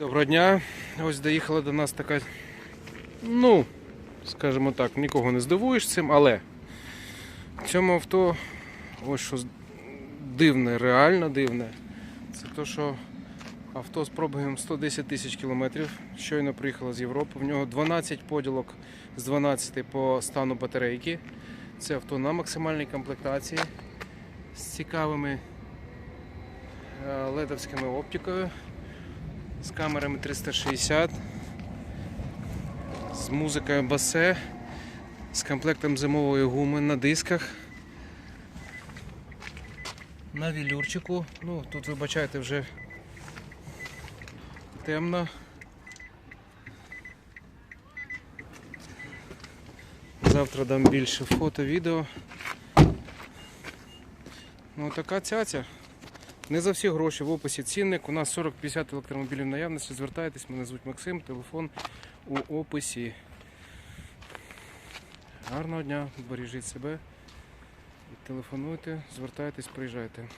Доброго дня. Ось доїхала до нас така, ну, скажімо так, нікого не здивуєш цим, але в цьому авто ось що дивне, реально дивне. Це то, що авто з пробігом 110 тисяч кілометрів. Щойно приїхало з Європи. В нього 12 поділок з 12 по стану батарейки. Це авто на максимальній комплектації з цікавими е, ледовськими оптикою з камерами 360, з музикою басе, з комплектом зимової гуми на дисках. На вілюрчику. Ну, тут вибачайте вже темно. Завтра дам більше фото, відео. Ну така цяця. Не за всі гроші в описі цінник. У нас 40-50 електромобілів наявності. Звертайтесь, мене звуть Максим, телефон у описі. Гарного дня, бережіть себе. Телефонуйте, звертайтесь, приїжджайте.